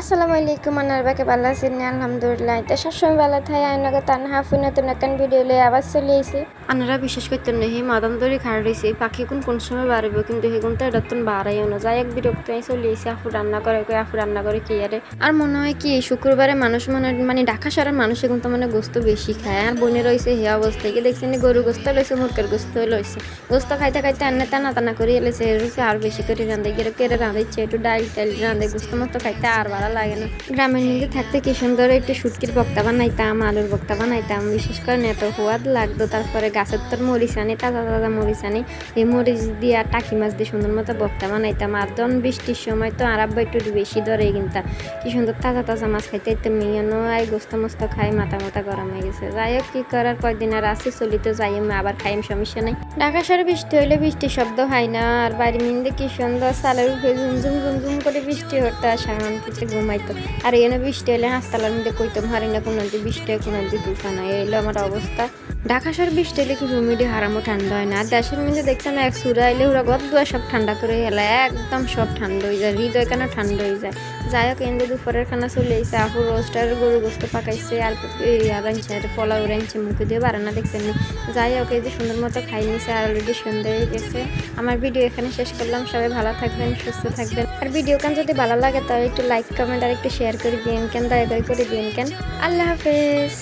আসসালামু আলাইকুম, আনার বাকে ভালো আছেন? আলহামদুলিল্লাহ। তো সবসময় ভালো থাই আইনকে তান হাফু নতুন নতুন ভিডিও লয়ে আবার চলে এসে আনারা বিশ্বাস করতেন না হে মাদাম দড়ি খাড় রয়েছে পাখি কোন কোন সময় বাড়বে, কিন্তু সেগুন তো এটা তো বাড়াই না যাই এক বিরক্ত আই, চলে এসে আফু রান্না করে, কই আফু রান্না করে কি আরে? আর মনে হয় কি শুক্রবারে মানুষ মনে মানে ঢাকা শহরের মানুষ এখন তো মানে গোস্ত বেশি খায়। আর বনে রয়েছে হে অবস্থায় কি দেখছেন গরু গোস্ত লইছে, মুরগের গোস্ত লইছে। গোস্ত খাইতে খাইতে আন্নে টানা টানা করে এলেছে আর বেশি করে রাঁধে গেলে কেড়ে রাঁধেছে একটু ডাইল টাইল রাঁধে, গোস্ত মতো খাইতে আর ভালো লাগে না। গ্রামের মধ্যে থাকতে কি সুন্দর একটু সুটকির বক্তা বানাইতাম, আলুর বক্তা বানাইতাম, বিশেষ করে এত সোয়াদ লাগতো। তারপরে গাছের তোর মরিচ আনি, তাজা তাজা মরিচ আনি, এই মরিচ দিয়ে আর টাকি মাছ দিয়ে সুন্দর মতো বক্তা বানাইতাম। আর যখন বৃষ্টির সময় তো আর আব্বা একটু বেশি ধরে কিন্তু কি সুন্দর তাজা তাজা মাছ খাইতে একটু মেয়ানো আর গোস্ত মস্ত খাই মাথা মাথা গরম হয়ে গেছে। যাই হোক, কি করার, কয়দিন আর আছে, চলি তো যাই আবার খাইম, সমস্যা নাই। ঢাকা শহরে বৃষ্টি হইলে বৃষ্টির শব্দ হয় না, আর বাড়ি মিন্দে কি সুন্দর সালের উপরে ঝুমঝুম ঝুমঝুম করে বৃষ্টি হতো আর শান্তিতে ঘুমাইতো। আর এনে বৃষ্টি এলে হাসপাতালের মধ্যে কইতাম হারি না, কোনো দিন বৃষ্টি কোনো দিন তুফান হয় এই আমার অবস্থা। ঢাকা শহর বৃষ্টি হলে কি হুমিডি হারামও ঠান্ডা হয় না। আর দেশের মধ্যে দেখতাম এক সুরা এলে ওরা গদ দুয়া সব ঠান্ডা করে হেলা, একদম সব ঠান্ডা হয়ে যায়, হৃদয় কেন ঠান্ডা হয়ে যায়। যাই হোক এনে দুপুরের খানা চলে এসে আপু রোস্টার গরু গোস্ত পাকাইছে, আর রাঁধছে আর পোলাও মুখে দিয়ে বারান্না দেখছেন। যাই হোক, এই যে সুন্দর মতো খাই নিছে, আর অলরেডি সন্ধ্যা হয়ে গেছে। আমার ভিডিও এখানে শেষ করলাম, সবাই ভালো থাকবেন, সুস্থ থাকবেন। আর ভিডিও কান যদি ভালো লাগে, তাহলে একটু লাইক কমেন্ট আর একটু শেয়ার করে দিন কেন? দয়া করে দিন কেন? আল্লাহ হাফেজ।